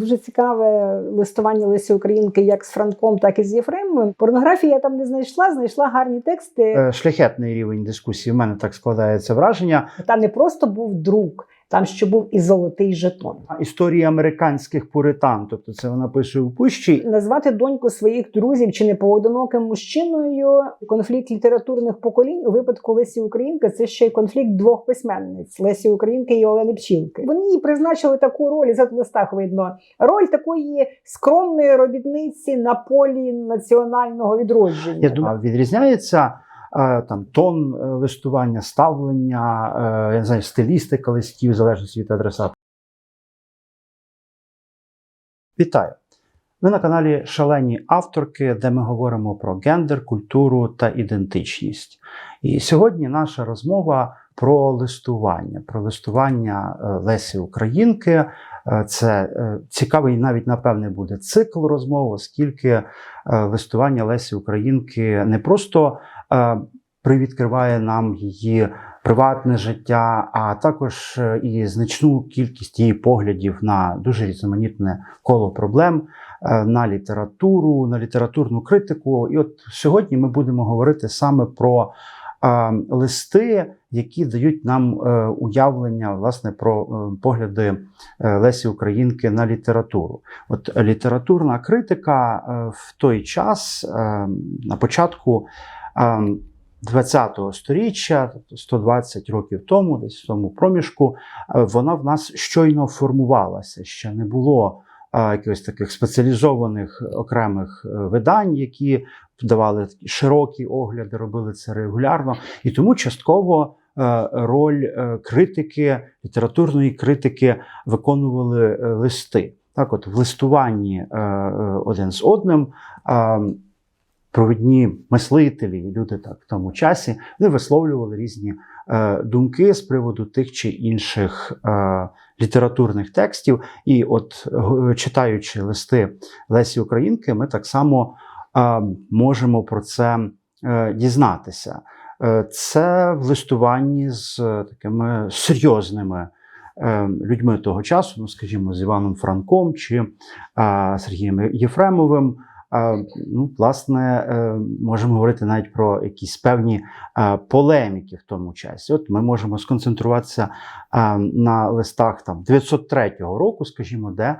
дуже цікаве листування Лесі Українки як з Франком, так і з Єфремовим. Порнографії я там не знайшла, знайшла гарні тексти. Е, Шляхетний рівень дискусії. У мене так складається враження. Там не просто був друг, там ще був і золотий жетон. Історії американських пуритан, тобто це вона пише у пущі. Назвати доньку своїх друзів чи не поодиноким мужчиною конфлікт літературних поколінь у випадку Лесі Українки це ще й конфлікт двох письменниць Лесі Українки і Олени Пчілки. Вони їй призначили таку роль, за листах видно роль такої скромної робітниці на полі національного відродження. Я думаю, відрізняється там тон е, листування, ставлення, е, я не знаю, стилістика листів, в залежності від адресата. Вітаю! Ви на каналі Шалені авторки, де ми говоримо про гендер, культуру та ідентичність. І сьогодні наша розмова про листування, про листування е, Лесі Українки. Е, Це е, цікавий навіть, напевне, буде цикл розмов, оскільки листування Лесі Українки не просто привідкриває нам її приватне життя, а також і значну кількість її поглядів на дуже різноманітне коло проблем, на літературу, на літературну критику. І от сьогодні ми будемо говорити саме про листи, які дають нам е, уявлення власне про е, погляди е, Лесі Українки на літературу. От літературна критика в той час, на початку. е, 20-го сторіччя, тобто 120 років тому, десь в тому проміжку, вона в нас щойно формувалася. Ще не було якихось таких спеціалізованих окремих видань, які давали такі широкі огляди, робили це регулярно. І тому частково е, роль е, критики, літературної критики виконували е, листи. Так, от в листуванні один з одним. провідні мислителі, люди так в тому часі, вони висловлювали різні думки з приводу тих чи інших літературних текстів. І от читаючи листи Лесі Українки, ми так само можемо про це е, дізнатися. Е, це в листуванні з е, такими серйозними. Людьми того часу, ну скажімо, з Іваном Франком чи Сергієм Єфремовим, Ну, власне, можемо говорити навіть про якісь певні полеміки в тому часі. От ми можемо сконцентруватися на листах там 903 року, скажімо, де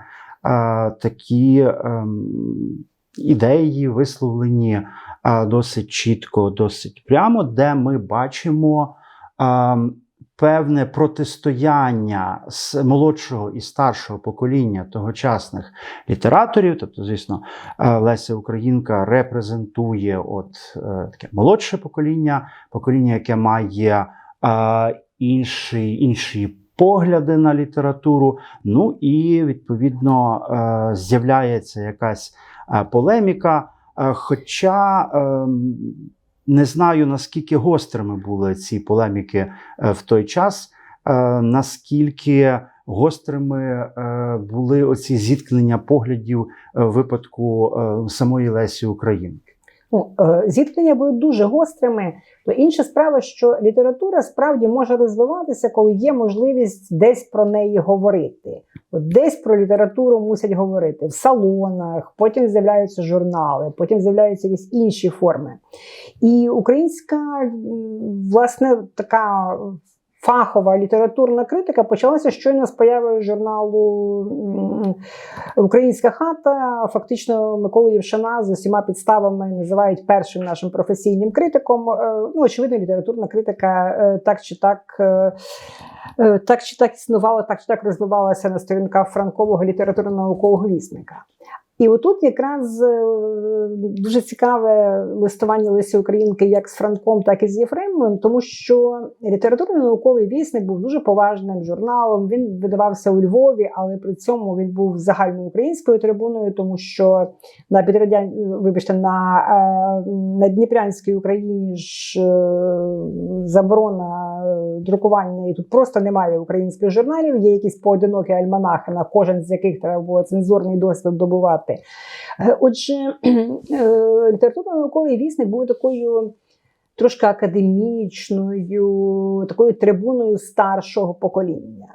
такі ем, ідеї висловлені е, досить чітко, досить прямо, де ми бачимо. ем, Певне протистояння з молодшого і старшого покоління тогочасних літераторів, тобто, звісно, е, Леся Українка репрезентує от е, таке молодше покоління, покоління, яке має е, інші, інші погляди на літературу. Ну і відповідно е, з'являється якась е, полеміка. Е, Хоча е, не знаю наскільки гострими були ці полеміки в той час, наскільки гострими були оці зіткнення поглядів випадку самої Лесі Українки. Ну, е, зіткнення були дуже гострими. То інша справа, що література справді може розвиватися, коли є можливість десь про неї говорити. От десь про літературу мусять говорити в салонах, потім з'являються журнали, потім з'являються якісь інші форми. І українська, власне, така фахова літературна критика почалася щойно з появою журналу Українська хата. Фактично, Миколу Євшина з усіма підставами називають першим нашим професійним критиком. Е, Ну, очевидно, літературна критика е, так чи так. е, Так чи так існувала, так чи так розвивалася на сторінках франкового літературно-наукового вісника. І отут якраз е, дуже цікаве листування Лисі Українки як з Франком, так і з Єфремовим, тому що літературно-науковий вісник був дуже поважним журналом. Він видавався у Львові, але при цьому він був загальноукраїнською трибуною, тому що на підрадян... вибачте, на, е, на Дніпрянській Україні ж е, заборона друкування, і тут просто немає українських журналів. Є якісь поодинокі альманахи, на кожен з яких треба було цензурний досвід добувати. Е, Отже, е, літературно-науковий вісник був такою трошки академічною, такою трибуною старшого покоління.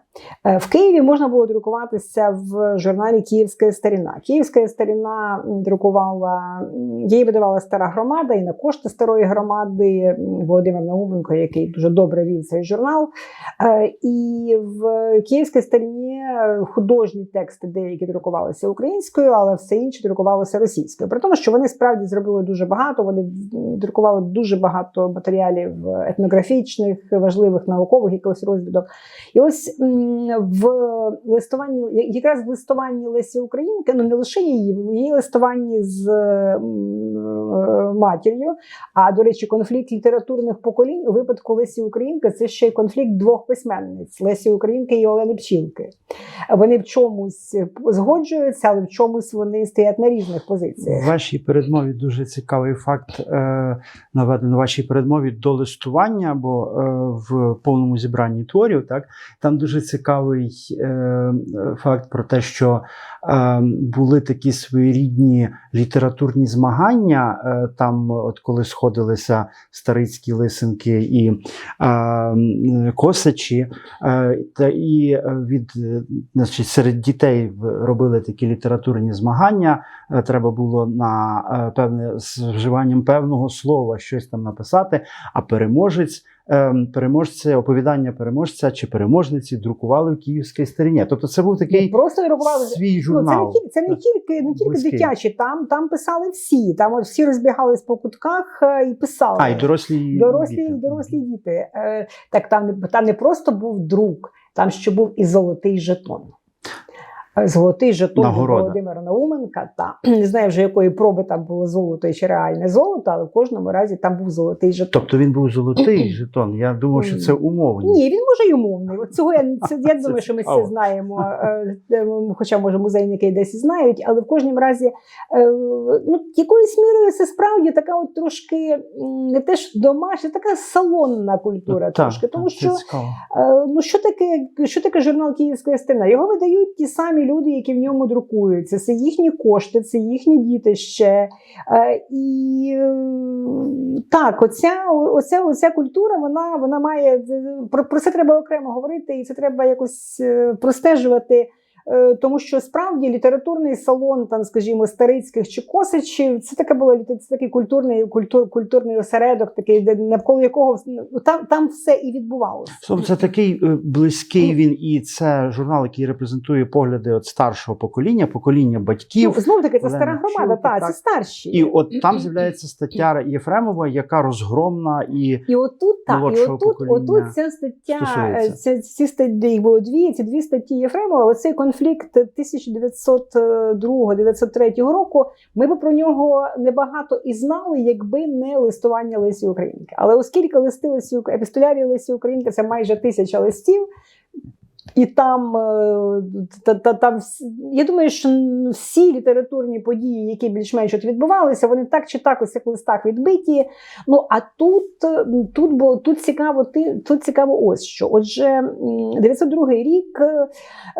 Е, В Києві можна було друкуватися в журналі Київська старіна. Київська старіна друкувала, її видавала стара громада, і на кошти старої громади Володимир Науменко, який дуже добре вів цей журнал. Е, І в Київській старіні художні тексти деякі друкувалися українською, але все інше друкувалося російською. При тому, що вони справді зробили дуже багато. Вони друкували дуже багато матеріалів етнографічних, важливих наукових якихось розвідок. І ось в листуванні, якраз в листуванні Лесі Українки, ну не лише її, в її листуванні з матір'ю. А до речі, конфлікт літературних поколінь у випадку Лесі Українки це ще й конфлікт двох письменниць Лесі Українки і Олени Пчілки. Вони в чомусь згоджуються, але в чомусь вони стоять на різних позиціях. В вашій передмові дуже цікавий факт е, наведено вашій передмові до листування, бо е, в повному зібранні творів так там дуже цікавий е, факт про те, що е, були такі своєрідні літературні змагання. Е, там, от коли сходилися старицькі лисенки і е, косачі, е, та і е, від е, значить, серед дітей робили такі літературні змагання. Е, Треба було на певне з вживанням певного слова щось там написати. А переможець, переможця, оповідання переможця чи переможниці друкували в київській старіні. Тобто, це був Не такий просто друкували свій Ну, це, журнал. не тільки, це не тільки, не тільки Близький. дитячі, там, там писали всі. Там от всі розбігались по кутках е, і писали. А, і дорослі дорослі, діти. дорослі діти. Е, так там, там не просто був друк, там ще був і золотий жетон. Золотий жетон Нагорода. Володимира Науменка. Та не знаю вже якої проби там було золото і чи реальне золото, але в кожному разі там був золотий жетон. Тобто він був золотий жетон. Я думав, що це умовні. Ні, він може й умовний. От цього я це, я думаю, що ми всі знаємо. е, Хоча, може, музейники десь і знають, але в кожному разі, е, ну, якоюсь мірою це справді така от трошки не те ж домашня, така салонна культура. Так, трошки. Тому що. Е, Ну, що таке, що таке журнал Київська стіна? Його видають ті самі люди, які в ньому друкуються. Це їхні кошти, це їхні дітище. Е, І е, так, оця, оця, оця культура, вона, вона має про, про це треба окремо говорити, і це треба якось е, простежувати. Е, Тому що справді літературний салон, там, скажімо, старицьких чи косичів, це таке було це такий культурний, культур, культурний осередок, такий, де навколо якого ну, там, там все і відбувалося. Тобто це такий е, близький він, і це журнал, який репрезентує погляди от старшого покоління, покоління батьків. Ну, знову таки, це Олена стара громада, та, так. це старші. І от там з'являється стаття Єфремова, яка розгромна і І отут, так, і отут, отут ця стаття, е, ця, ці статті, їх було дві, ці дві статті Єфремова, оцей конфлікт 1902-1903 року, ми б про нього небагато і знали, якби не листування Лесі Українки. Але оскільки листи Лесі, епістолярії Лесі Українки це майже тисяча листів, і там, е, та, та, там я думаю, що всі літературні події, які більш-менш відбувалися, вони так чи так у цих листах відбиті. Ну а тут, тут, було, тут цікаво, ти- тут цікаво ось що. Отже, м, 902 рік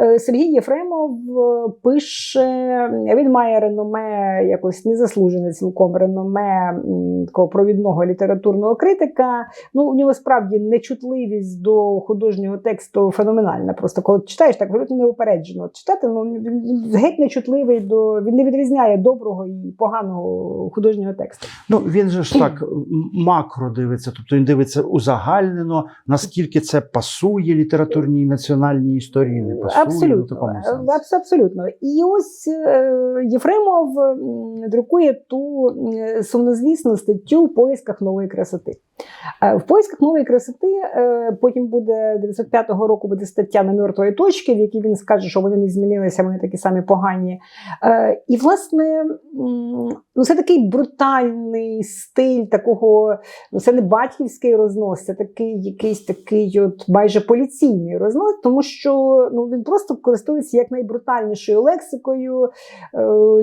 е, Сергій Єфремов е, пише, він має реноме, якось незаслужене цілком реноме такого провідного літературного критика. Ну, у нього справді нечутливість до художнього тексту феноменальна. Просто коли читаєш так, абсолютно неупереджено. Читати ну, він геть нечутливий до він не відрізняє доброго і поганого художнього тексту. ну він же ж так макро дивиться, тобто він дивиться узагальнено, наскільки це пасує літературній національній історії, не пасує в Абсолютно, е, абсолютно. І ось е, Єфремов друкує ту м, сумнозвісну статтю в поисках нової красоти. Е, В поисках нової красоти е, потім буде 905 року буде стаття на мертвої точки, в якій він скаже, що вони не змінилися, вони такі самі погані. Е, І, власне, ну, це такий брутальний стиль такого, ну це не батьківський рознос, це такий якийсь такий от майже поліційний рознос, тому що ну, він просто користується як найбрутальнішою лексикою. Е,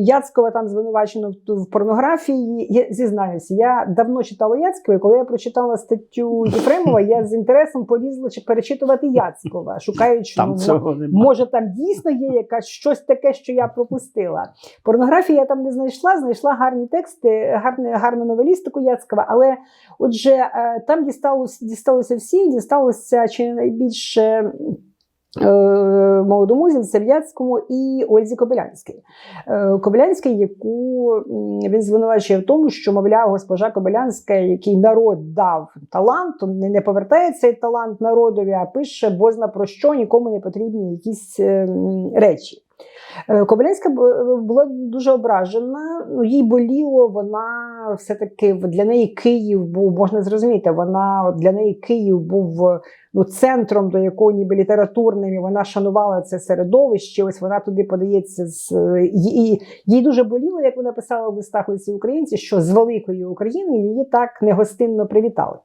Яцькова там звинувачено в, порнографії. Я зізнаюся, я давно читала Яцького, і коли я прочитала статтю Єфремова, я з інтересом полізла чи перечитувати Яцькова, шукаючи питають, Там цього немає. може там дійсно є якась щось таке, що я пропустила. Порнографії я там не знайшла, знайшла гарні тексти, гарну, гарну новелістику Яцькова, але отже, е, там дісталося, дісталося всі, дісталося чи найбільше. Е, Молодомузі, Сав'яцькому і Ользі Кобилянській. Кобилянський, яку він звинувачує в тому, що, мовляв, госпожа Кобилянська, який народ дав талант, не, повертає цей талант народові, а пише бозна про що, нікому не потрібні якісь е, речі. Е, Кобилянська була дуже ображена, ну, їй боліло, вона все-таки для неї Київ був, можна зрозуміти, вона для неї Київ був ну, центром, до якого ніби літературним, і вона шанувала це середовище. Ось вона туди подається з е, і їй дуже боліло, як вона писала в листах Лисі Українці, що з великої України її так негостинно привітали.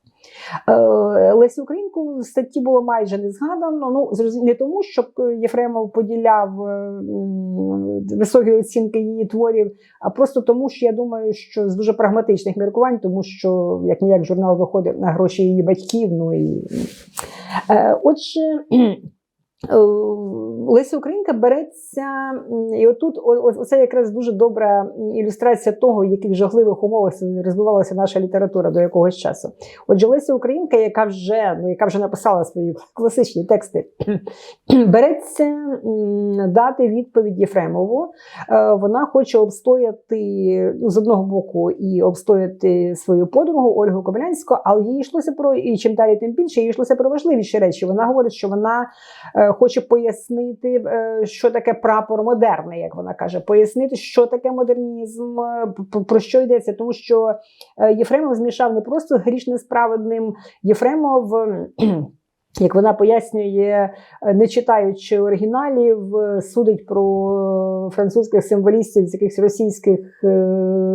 Е, Лесі Українку в статті було майже не згадано. Ну не тому, що Єфремов поділяв е, високі оцінки її творів, а просто тому, що я думаю, що з дуже прагматичних міркувань, тому що як ніяк журнал виходив на гроші її батьків. Ну і Е, Отже, е, Леся Українка береться, і отут оце якраз дуже добра ілюстрація того, в яких жахливих умовах розвивалася наша література до якогось часу. Отже, Леся Українка, яка вже, ну, яка вже написала свої класичні тексти, береться дати відповідь Єфремову. Е, Вона хоче обстояти ну, з одного боку і обстояти свою подругу Ольгу Кобилянську, але їй йшлося про і чим далі, тим більше їй йшлося про важливіші речі. Вона говорить, що вона е, хоче пояснити, е, що таке прапор модерний, як вона каже, пояснити, що таке модернізм, е, про що йдеться, тому що е, Єфремов змішав не просто грішне з праведним. Єфремов. Як вона пояснює, е, не читаючи оригіналів, е, судить про французьких символістів з якихось російських е,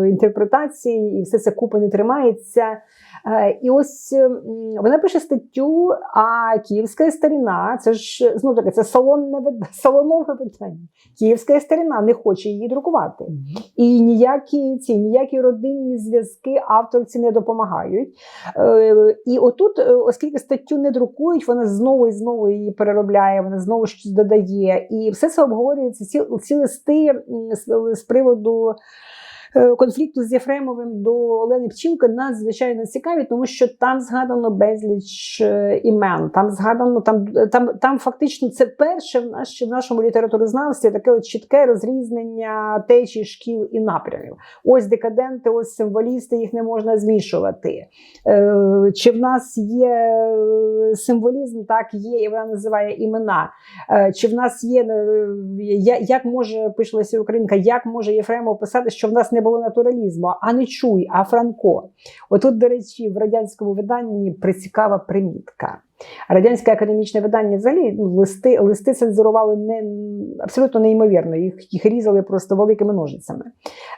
інтерпретацій, і все це купи не тримається. Е, І ось вона пише статтю, а київська старіна, це ж знов таки це салонне салонове питання. Київська старіна не хоче її друкувати. І ніякі ці ніякі родинні зв'язки авторці не допомагають. Е, і отут, е, оскільки статтю не друкують, вона знову і знову її переробляє, вона знову щось додає. І все це обговорюється. Ці, ці листи з, з приводу. Е, Конфлікту з Єфремовим до Олени Пчілки надзвичайно цікаві, тому що там згадано безліч е, імен. Там згадано там, там, там фактично це перше в, наш, в нашому літературознавстві таке от чітке розрізнення течій шкіл і напрямів. Ось декаденти, ось символісти, їх не можна змішувати. Е, чи в нас є символізм? Так, є, і вона називає імена. Чи в нас є, як може, пише Леся Українка, як може Єфремов писати, що в нас не було натуралізму, а не чуй, а Франко. Отут, до речі, в радянському виданні прицікава примітка. Радянське академічне видання взагалі ну, листи, листи цензурували не, абсолютно неймовірно, їх, їх різали просто великими ножицями.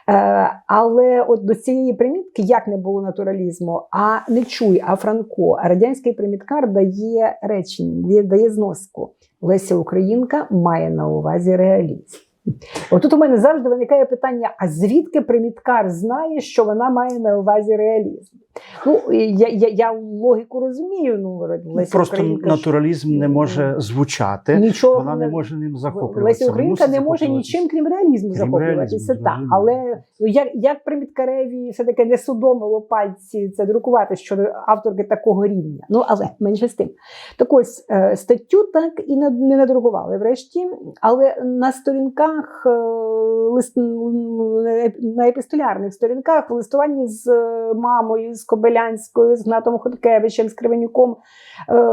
Е, але от до цієї примітки, як не було натуралізму, а не чуй, а Франко. Радянський приміткар дає речення, дає, дає зноску. Леся Українка має на увазі реалізм. Отут у мене завжди виникає питання: а звідки приміткар знає, що вона має на увазі реалізм? Ну, я, я, я логіку розумію. Ну, Леся Просто Українка натуралізм не може звучати, нічого вона не може ним захоплюватися. Леся Українка не може нічим, крім реалізму, Крім захоплюватися. Так, але ну, як, як приміткареві все-таки не судомило пальці це друкувати щодо авторки такого рівня. Ну, але менше з тим. Так ось е, статтю так і не, не надрукували врешті, але на сторінках е, лист, на епістолярних сторінках в листуванні з е, мамою, з Кобилянською, з Гнатом Ходкевичем, з Кривенюком е,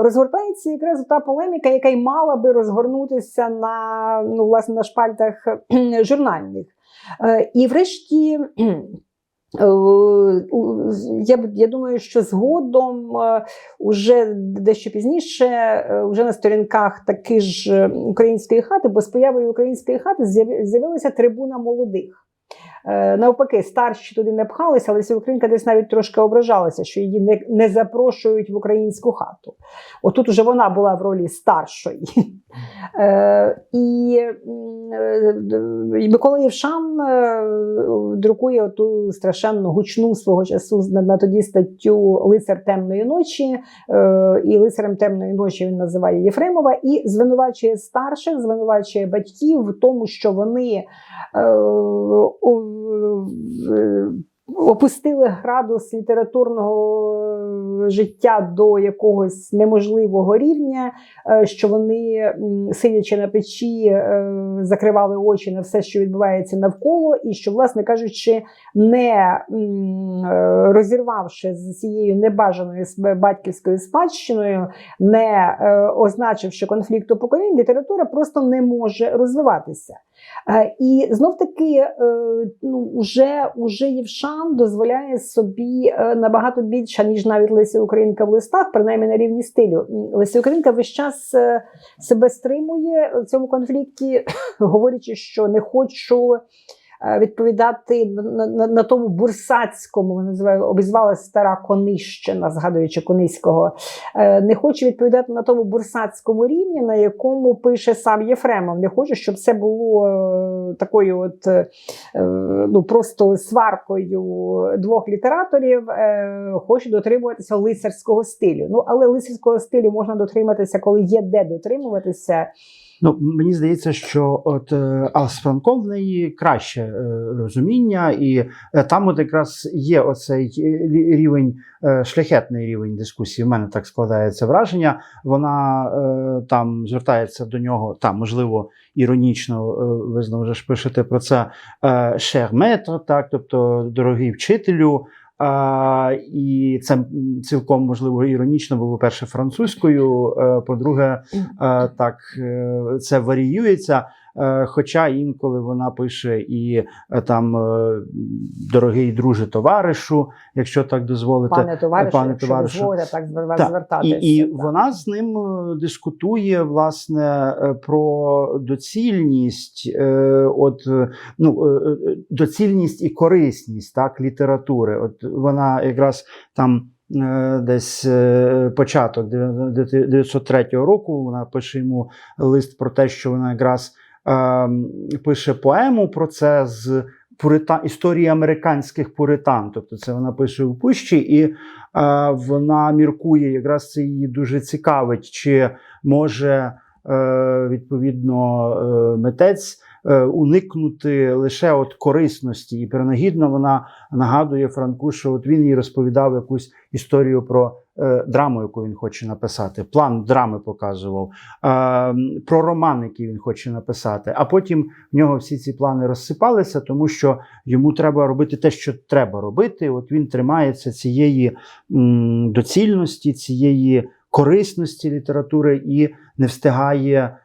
розгортається якраз та полеміка, яка й мала би розгорнутися на, ну, власне, на шпальтах журнальних. Е, І врешті. е, Я, я думаю, що згодом, уже дещо пізніше, вже на сторінках таки ж української хати, бо з появою української хати з'яви- з'явилася трибуна молодих. Е, Навпаки, старші туди не пхалися, але Українка десь навіть трошки ображалася, що її не, не запрошують в українську хату. Отут уже вона була в ролі старшої. Е, І, е, Микола Євшан друкує ту страшенно гучну свого часу на, тоді статтю Лицар темної ночі. І лицарем темної ночі він називає Єфремова і звинувачує старших, звинувачує батьків в тому, що вони опустили градус літературного життя до якогось неможливого рівня, е, що вони, сидячи на печі, е, закривали очі на все, що відбувається навколо, і що, власне кажучи, не е, розірвавши з цією небажаною батьківською спадщиною, не е, означивши конфлікту поколінь, література просто не може розвиватися. Е, І знов таки, е, ну, вже, уже Євшан дозволяє собі е, набагато більше, ніж навіть Леся Українка в листах, принаймні на рівні стилю. Леся Українка весь час себе стримує в цьому конфлікті, говорячи, що не хочу. Е, Відповідати на, на, на тому бурсацькому, вона називає, обізвала стара Конищина, згадуючи Кониського, Е, не хочу відповідати на тому бурсацькому рівні, на якому пише сам Єфремов. Не хочу, щоб це було е, такою, от ну просто сваркою двох літераторів. Е, Хочу дотримуватися лицарського стилю. Ну але лицарського стилю можна дотриматися, коли є де дотримуватися. Ну, мені здається, що от е, а з Франком в неї краще е, розуміння, і е, там от якраз є оцей рівень, шляхетний рівень дискусії. В мене так складається враження. Вона там звертається до нього, там, можливо, іронічно, ви знову ж пишете про це е, «cher maître», так, тобто дорогий вчителю. А, і це цілком можливо іронічно, бо, по-перше, французькою, е, по-друге, е, так е, це варіюється. Е, Хоча інколи вона пише і е, там е, дорогий друже товаришу, якщо так дозволите. Пане товаришу, пане якщо товаришу. дозволите так звер- Так, звертатися. І, і так. вона з ним дискутує власне про доцільність, от ну доцільність і корисність так літератури. От вона якраз там. Десь початок 903 року вона пише йому лист про те, що вона якраз пише поему про це з пурита історії американських пуритан. Тобто це вона пише у пущі, і е, вона міркує, якраз це її дуже цікавить, чи може е, відповідно е, митець е, уникнути лише от корисності. І принагідно вона нагадує Франку, що от він їй розповідав якусь історію про. Е, Драму, яку він хоче написати, план драми показував, е, про роман, який він хоче написати. А потім в нього всі ці плани розсипалися, тому що йому треба робити те, що треба робити. От він тримається цієї доцільності, цієї корисності літератури і не встигає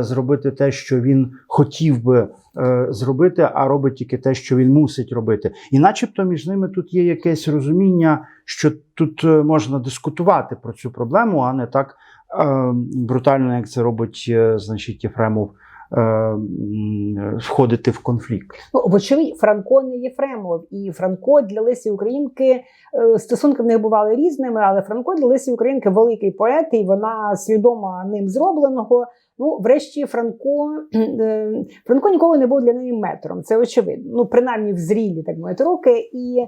зробити те, що він хотів би е, зробити, а робить тільки те, що він мусить робити. І начебто між ними тут є якесь розуміння, що тут е, можна дискутувати про цю проблему, а не так е, брутально, як це робить, е, значить, Єфремов. е, Входити в конфлікт. Ну, вочевидь, Франко не Єфремов. І Франко для Лесі Українки е, стосунки в них бували різними, але Франко для Лесі Українки великий поет, і вона свідома ним зробленого. Ну, врешті, Франко е, Франко ніколи не був для неї метром. Це очевидно. Ну, принаймні в зрілі, так мовити, роки. І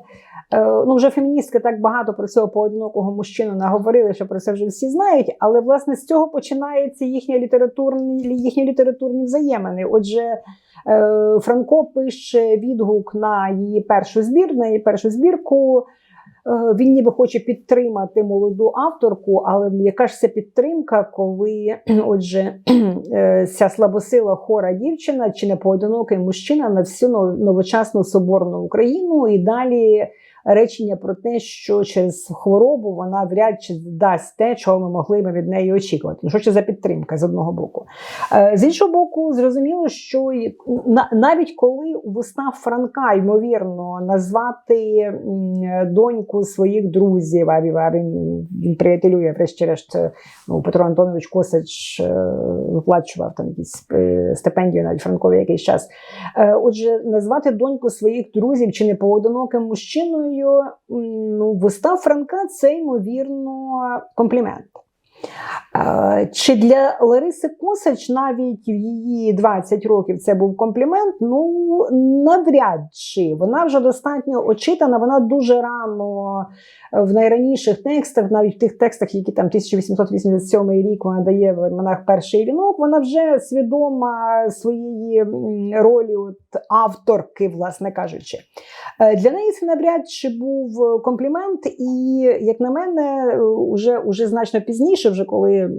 е, ну, вже феміністки так багато про цього поодинокого мужчину наговорили, що про це вже всі знають. Але власне з цього починається їхня літературні, їхні літературні взаємини. Отже. Е, Франко пише відгук на її першу збір, на її першу збірку. Е, Він ніби хоче підтримати молоду авторку, але яка ж це підтримка, коли отже е, ця слабосила хора дівчина чи не поодинокий мужчина на всю нов- новочасну соборну Україну і далі речення про те, що через хворобу вона вряд чи дасть те, чого ми могли би від неї очікувати. Ну що це за підтримка з одного боку? Е, З іншого боку, зрозуміло, що на- навіть коли у Франка, ймовірно, назвати доньку своїх друзів, а він, він, приятелює, врешті-решт, е, ну, Петро Антонович Косач е, виплачував там якісь стипендію навіть Франкові якийсь час. Отже, назвати доньку своїх друзів чи не поодиноким мужчиною, м, ну, в устах Франка це ймовірно комплімент. Е, Чи для Лариси Косач навіть в її 20 років це був комплімент? Ну навряд чи вона вже достатньо очитана. Вона дуже рано е, в найраніших текстах, навіть в тих текстах, які там 1887 рік вона дає в альманах перший вінок. Вона вже свідома своєї ролі от, авторки, власне кажучи. Е, Для неї це навряд чи був комплімент, і як на мене, е, уже, уже значно пізніше, вже коли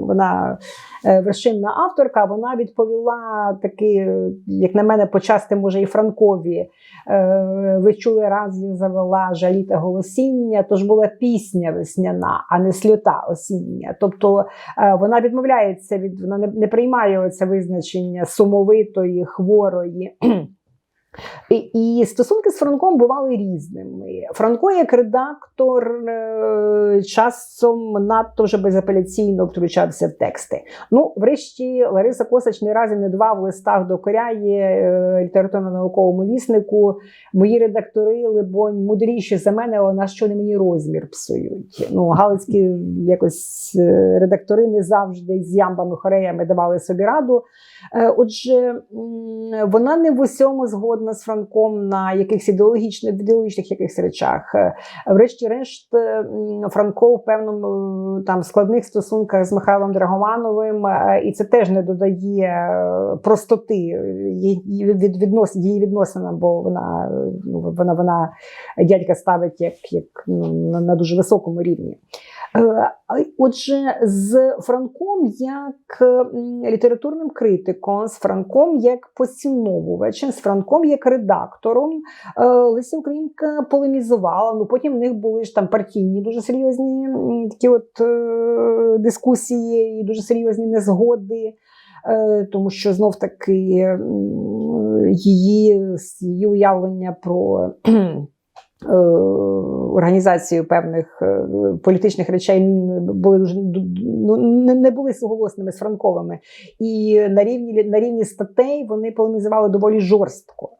вона е, вершинна авторка, вона відповіла таки, як на мене, почасти може і Франкові. Е, Ви чули раз я завела жаліте голосіння, тож була пісня весняна, а не сльота осіння. Тобто е, вона відмовляється від вона не приймає це визначення сумовитої, хворої. І, стосунки з Франком бували різними. Франко, як редактор, е, часом надто вже безапеляційно втручався в тексти. Ну, врешті, Лариса Косач не раз і не два в листах докоряє е, літературно-науковому віснику. Мої редактори, либонь, мудріші за мене, але на що не мені розмір псують. Ну, галицькі якось е, редактори не завжди з ямбами-хореями давали собі раду. Отже, вона не в усьому згодна з Франком на якихось ідеологічних, ідеологічних якихось речах. Е, Врешті-решт, е, Франко в певному е, там складних стосунках з Михайлом Драгомановим, і це теж не додає простоти її від віднос, її відносинам, бо вона ну, вона, вона дядька ставить як, як ну, на, дуже високому рівні. Отже, з Франком як літературним критиком, з Франком як поціновувачем, з Франком як редактором, е, Леся Українка полемізувала. Ну потім в них були ж там партійні дуже серйозні такі от е, дискусії і дуже серйозні незгоди. Е, Тому що знов таки її, її уявлення про е, організацію певних е, політичних речей були дуже ну, не, були суголосними з Франковими. І на рівні, на рівні статей вони полемізували доволі жорстко.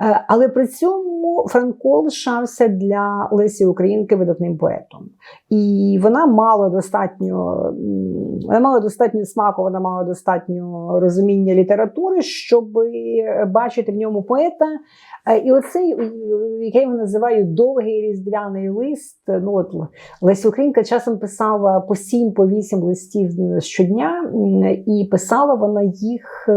Е, Але при цьому Франко лишався для Лесі Українки видатним поетом. І вона мала достатньо, вона мала достатньо смаку, вона мала достатньо розуміння літератури, щоб бачити в ньому поета. І оцей, який я його називаю довгий різдвяний лист. Ну от Леся Українка часом писала по сім, по вісім листів щодня, і писала вона їх.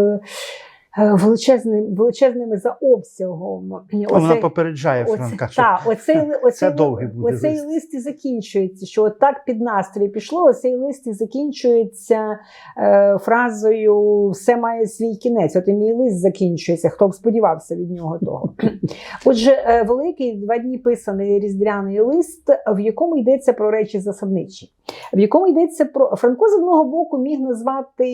Е, Величезним, величезними за обсягом. Вона Оцей- попереджає Франка, що так, оцей, оцей, Це довгий буде оцей лист. лист і закінчується, що от так під настрій пішло, оцей лист і закінчується е, фразою Все має свій кінець. От і мій лист закінчується, хто б сподівався від нього того. Отже, е, великий два дні писаний різдвяний лист, в якому йдеться про речі засадничі, в якому йдеться про Франко з одного боку міг назвати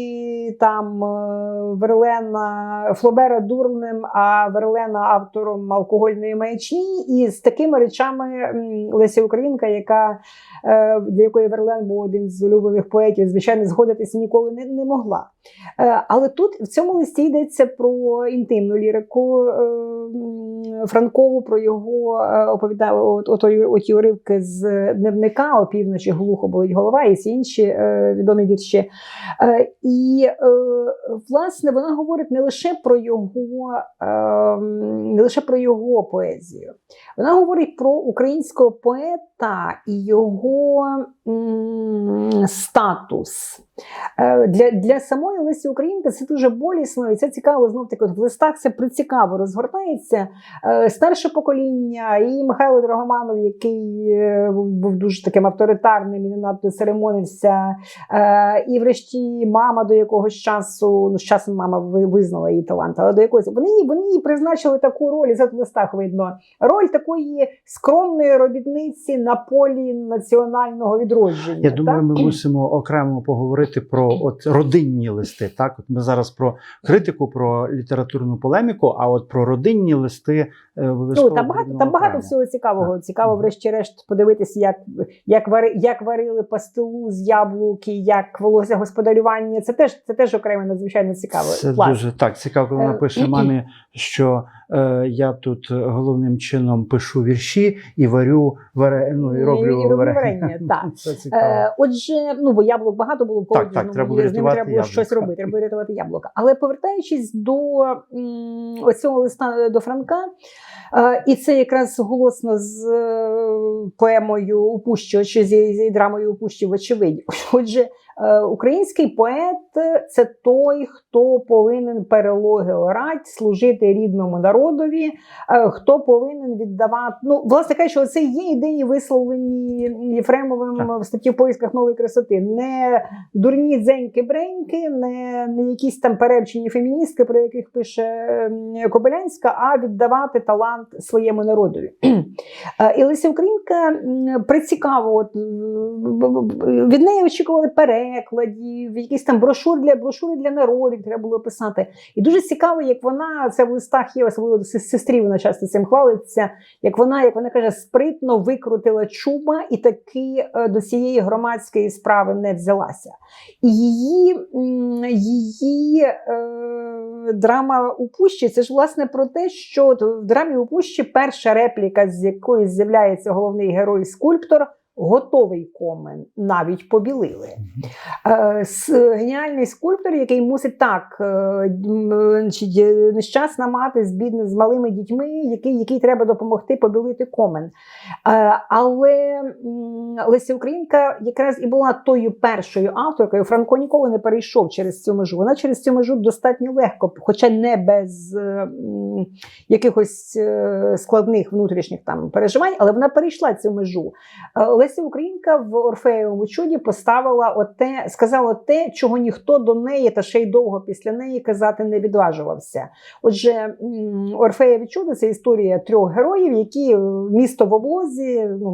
там е, Верлена Флобера дурним, а Верлена автором алкогольної маячні. І з такими речами Леся Українка, яка е, для якої Верлен був один з улюблених поетів, звичайно, згодитися ніколи не, не могла. Е, Але тут в цьому листі йдеться про інтимну лірику е, Франкову, про його от, оті уривки з дневника опівночі глухо болить голова і всі інші відомі вірші. І власне вона говорить не лише про його, е, не лише про його поезію. Вона говорить про українського поета і його статус. Е, Для, для самої Лесі Українки це дуже болісно, і це цікаво знов таки. От в листах це прицікаво розгортається. Е, Старше покоління, і Михайло Драгоманов, який е, був- дуже таким авторитарним і не надто церемонився. І врешті мама до якогось часу, ну з часом мама визнала її талант, але до якогось вони, їй- вони їй призначили таку роль, і це в листах видно. Роль такої скромної робітниці на полі національного відродження. Я думаю, так? ми мусимо окремо поговорити про от родинні листи. Так, от ми зараз про критику, про літературну полеміку, а от про родинні листи обов'язково Ну, там багато, там багато всього цікавого. Так. Цікаво, врешті-решт, подивитися, як, як, вари, як варили пастилу з яблуки, як велося господарювання. Це теж, це теж окремо надзвичайно цікаво. Це Клас. дуже так цікаво, коли вона Е, пише мамі, що е, я тут головним чином пишу вірші і варю варе, ну, і роблю, і роблю варення. варення, так. Е, отже, ну бо яблук багато було Так, так, ну, треба було з рятувати треба було щось робити, треба рятувати яблука. Але повертаючись до м, оцього листа до Франка, е, і це якраз голосно з е, поемою Упущувач, зі драмою Упущувач очевидь. Отже, е, український поет це той, хто повинен перелоги орать, служити рідному народові, е, хто повинен віддавати. Ну, власне кажучи, це є ідеї, висловлені Єфремовим Так. в статті в поисках нової красоти. Не дурні дзеньки-бреньки, не, не якісь там перевчені феміністки, про яких пише Кобилянська, а віддавати талант своєму народові. Е, І Леся Українка прицікаво, от, від неї очікували перекладів, якісь там брошур для брошури для народів треба було писати. І дуже цікаво, як вона це в листах є, особливо до сестрі, вона часто цим хвалиться. Як вона, як вона каже, спритно викрутила чуба і таки е, до цієї громадської справи не взялася. І її, її е, драма у пущі це ж власне про те, що в драмі у пущі перша репліка, з якої з'являється головний герой скульптор. Готовий комен навіть побілили. Е, геніальний скульптор, який мусить так, е, нещасна мати з бідним з малими дітьми, який, який треба допомогти побілити комен. Е, але Леся Українка якраз і була тою першою авторкою. Франко ніколи не перейшов через цю межу. Вона через цю межу достатньо легко, хоча не без якихось складних внутрішніх там переживань, але вона перейшла цю межу. Леся Українка в Орфеєвому чуді поставила оте, сказала те, чого ніхто до неї та ще й довго після неї казати не відважувався. Отже, м, Орфеєве чудо це історія трьох героїв, які е, місто в облозі, ну,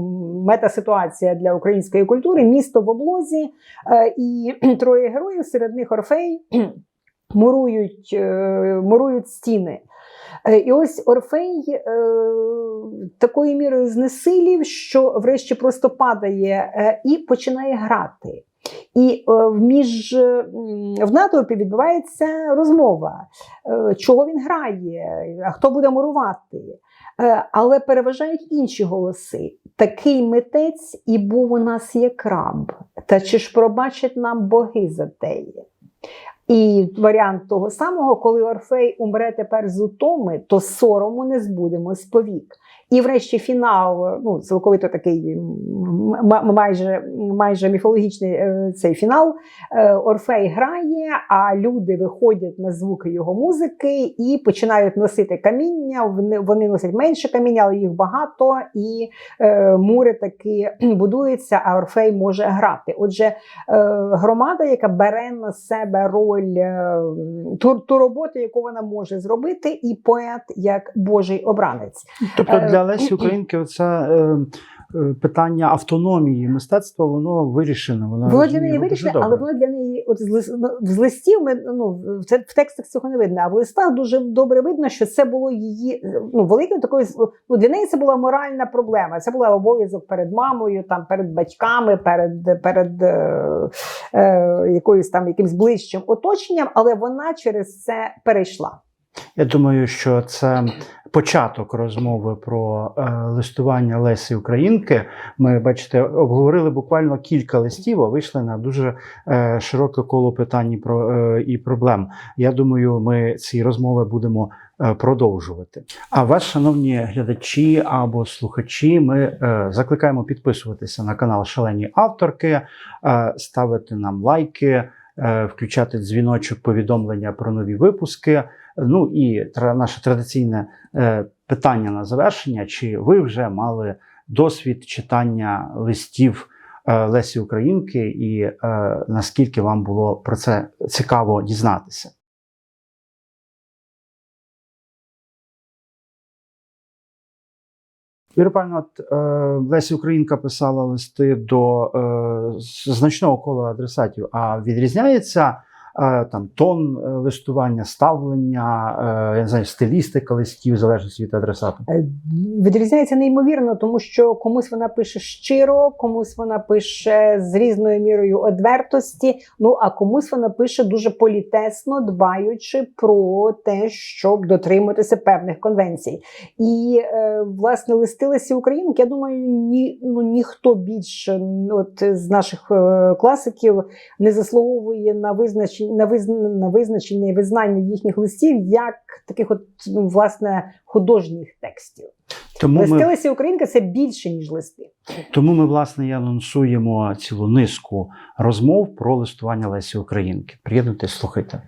метаситуація для української культури, місто в облозі, е, і троє героїв, серед них Орфей. Мурують, е, мурують стіни. Е, І ось Орфей е, такою мірою знесилів, що врешті просто падає е, і починає грати. І е, між в натовпі відбувається розмова, чого він грає, а хто буде мурувати. Але переважають інші голоси. Такий митець і був у нас як раб. Та чи ж пробачать нам боги за теє? І варіант того самого, коли Орфей умре тепер з утоми, то сорому не збудемо сповік. І врешті фінал, ну цілковито такий майже, майже міфологічний е, цей фінал. Е, Орфей грає, а люди виходять на звуки його музики і починають носити каміння. Вони, носять менше каміння, але їх багато, і е, мури таки будуються, а Орфей може грати. Отже, громада, яка бере на себе роль ту, ту роботу, яку вона може зробити, і поет як Божий обранець. Тобто для Лесі Українки це е, е, питання автономії мистецтва, воно вирішено. Воно для неї його вирішено, добре. але воно для неї, от з, лис- ну, з листів, ми, ну, в, це- в текстах цього не видно, а в листах дуже добре видно, що це було її ну, великою такою, ну, для неї це була моральна проблема. Це була обов'язок перед мамою, там, перед батьками, перед, перед е, е, якоюсь там якимсь ближчим оточенням, але вона через це перейшла. Я думаю, що це початок розмови про е, листування Лесі Українки. Ми, бачите, обговорили буквально кілька листів, а вийшли на дуже е, широке коло питань про, е, і проблем. Я думаю, ми ці розмови будемо продовжувати. А вас, шановні глядачі або слухачі, ми закликаємо підписуватися на канал Шалені авторки, ставити нам лайки, включати дзвіночок повідомлення про нові випуски. Ну і наше традиційне е, питання на завершення: чи ви вже мали досвід читання листів е, Лесі Українки, і е, наскільки вам було про це цікаво дізнатися? Віра Павлівна, е, Леся Українка писала листи до е, значного кола адресатів. А відрізняється там тон е, листування, ставлення, е, я не знаю, стилістика листів, в залежності від адресату. Е, Відрізняється неймовірно, тому що комусь вона пише щиро, комусь вона пише з різною мірою одвертості. Ну а комусь вона пише дуже політесно, дбаючи про те, щоб дотримуватися певних конвенцій. І е, власне листи Лесі Українки, я думаю, ні, ну ніхто більше ну, от, з наших е, класиків не заслуговує на визначення на визна, на визначення і визнання їхніх листів як таких, от ну, власне художніх текстів. Тому Листи ми, Лесі Українки це більше, ніж листи. тому ми, власне, і анонсуємо цілу низку розмов про листування Лесі Українки. Приєднуйтесь, слухайте.